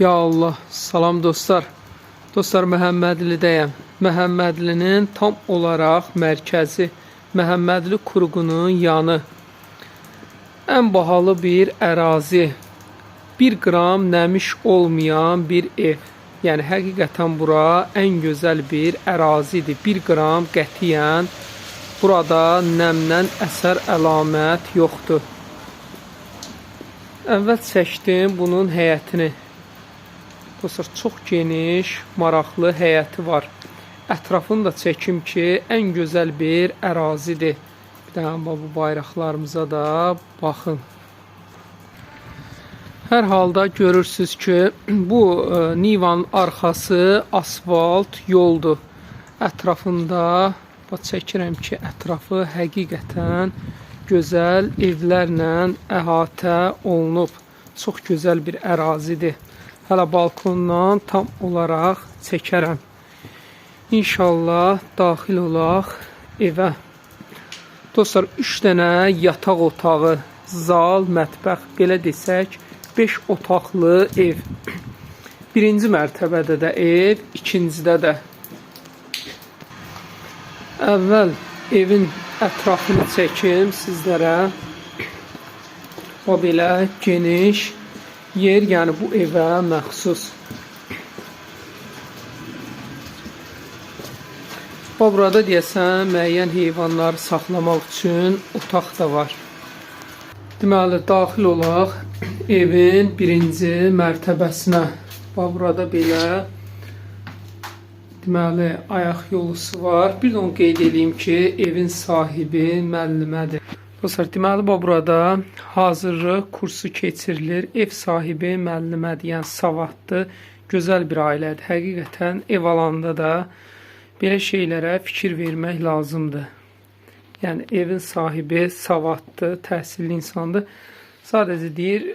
Ya Allah, salam dostlar. Dostlar Məhəmmədlidəyəm. Məhəmmədlinin tam olaraq mərkəzi Məhəmmədli kuruğunun yanı. Ən bahalı bir ərazi. 1 qram nəmiş olmayan bir ev. Yəni həqiqətən bura ən gözəl bir ərazidir. 1 qram qətiyyən burada nəmdən əsər əlamət yoxdur. Əvvəl çəkdim bunun həyətini. Dostlar çox geniş, maraqlı həyəti var. Ətrafını da ki, ən gözəl bir ərazidir. Bir dənə bu bayraqlarımıza da baxın. Hər halda görürsüz ki, bu e, Nivanın arxası asfalt yoldur. Ətrafında bax çəkirəm ki, ətrafı həqiqətən gözəl evlərlə əhatə olunub. Çox gözəl bir ərazidir. Hələ balkondan tam olaraq çəkərəm. İnşallah daxil olaq evə. Dostlar, 3 dənə yataq otağı, zal, mətbəx, belə desək, 5 otaqlı ev. Birinci mərtəbədə də ev, ikincidə də. Əvvəl evin ətrafını çəkim sizlərə. O belə geniş yer, yəni bu evə məxsus. Və burada deyəsən müəyyən heyvanlar saxlamaq üçün otaq da var. Deməli, daxil olaq evin birinci mərtəbəsinə. Və burada belə deməli ayaq yolusu var. Bir də onu qeyd edeyim ki, evin sahibi müəllimədir. Dostlar, deməli bu burada hazırlıq kursu keçirilir. Ev sahibi müəllimədir, yəni savadlı, gözəl bir ailədir. Həqiqətən ev alanda da belə şeylərə fikir vermək lazımdır. Yəni evin sahibi savadlı, təhsilli insandır. Sadəcə deyir,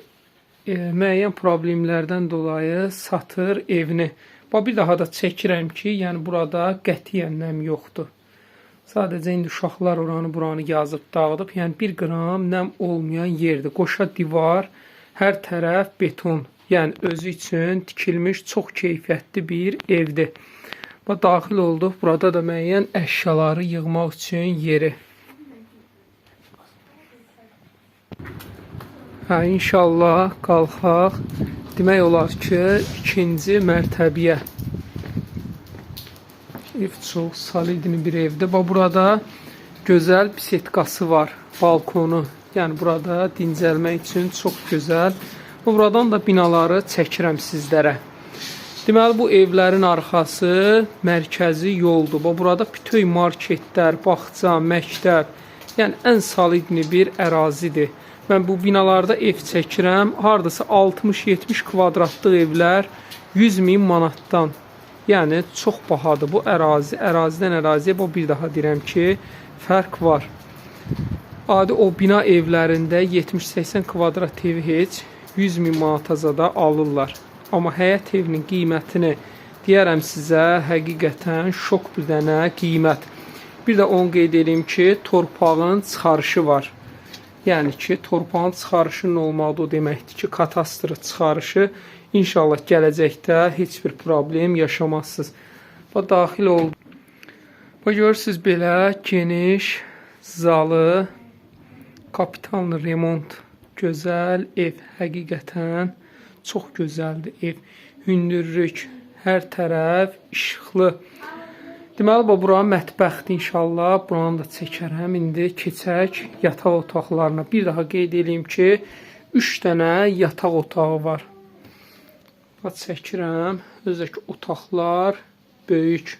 e, müəyyən problemlərdən dolayı satır evini. Və bir daha da çəkirəm ki, yəni burada qətiyyən nəm yoxdur. Sadəcə indi uşaqlar oranı buranı yazıb dağıdıb. Yəni 1 qram nəm olmayan yerdir. Qoşa divar, hər tərəf beton. Yəni özü üçün tikilmiş çox keyfiyyətli bir evdir. Və daxil olduq. Burada da müəyyən əşyaları yığmaq üçün yeri. Hə, inşallah qalxaq. Demək olar ki, ikinci mərtəbəyə Ev çox solidni bir evdir. Və burada gözəl bisetkası var, balkonu. Yəni burada dincəlmək üçün çox gözəl. Buradan da binaları çəkirəm sizlərə. Deməli bu evlərin arxası mərkəzi yoldur. Və burada bütöv marketlər, bağça, məktəb, yəni ən solidni bir ərazidir. Mən bu binalarda ev çəkirəm. Hardasa 60-70 kvadratlıq evlər 100 min manatdan Yəni çox bahadır bu ərazi. Ərazidən əraziyə bu bir daha deyirəm ki, fərq var. Adi o bina evlərində 70-80 kvadrat evi heç 100 min manata zada alırlar. Amma həyət evinin qiymətini deyərəm sizə həqiqətən şok bir dənə qiymət. Bir də onu qeyd edeyim ki, torpağın çıxarışı var. Yəni ki, torpağın çıxarışı nə olmalıdır o deməkdir ki, katastrı çıxarışı İnşallah gələcəkdə heç bir problem yaşamazsınız. Və daxil oldu. Və görürsüz belə geniş zalı, kapitallı remont, gözəl ev, həqiqətən çox gözəldir ev. Hündürlük, hər tərəf işıqlı. Deməli, bu bura mətbəxdir inşallah. Buranı da çəkərəm. İndi keçək yataq otaqlarına. Bir daha qeyd edeyim ki, 3 dənə yataq otağı var. Bax çəkirəm. Özdəki otaqlar böyük.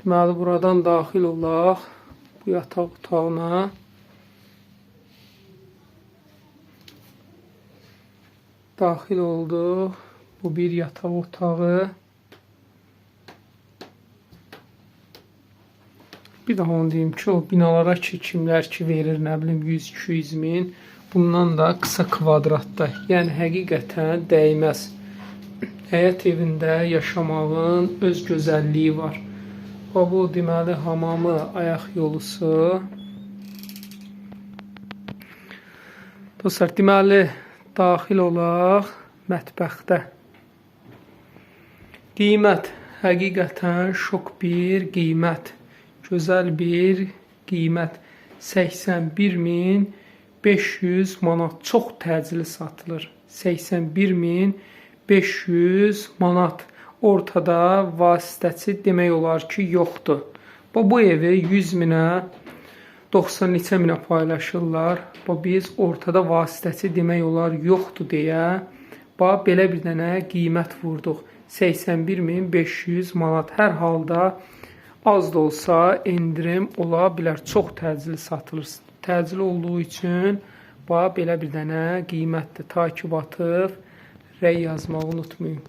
Deməli buradan daxil olaq bu yataq otağına. Daxil olduq. Bu bir yataq otağı. Bir daha onu deyim ki, o binalara ki, kimlər ki verir, nə bilim 100-200 min Bundan da qısa kvadratda. Yəni həqiqətən dəyməz. Həyət evində yaşamağın öz gözəlliyi var. Və bu deməli hamamı, ayaq yolusu. Dostlar, deməli daxil olaq mətbəxdə. Qiymət həqiqətən şok bir qiymət. Gözəl bir qiymət. 81500 manat çox təcili satılır. 81500 manat. Ortada vasitəçi demək olar ki, yoxdur. Bu bu evi 100 minə 90 neçə minə paylaşırlar. Bu biz ortada vasitəçi demək olar yoxdur deyə bax belə bir dənə qiymət vurduq. 81500 manat. Hər halda az da olsa endirim ola bilər. Çox təcili satılır. Təcili olduğu üçün bax belə bir dənə qiymətdir. Takib atıb rəy yazmağı unutmayın.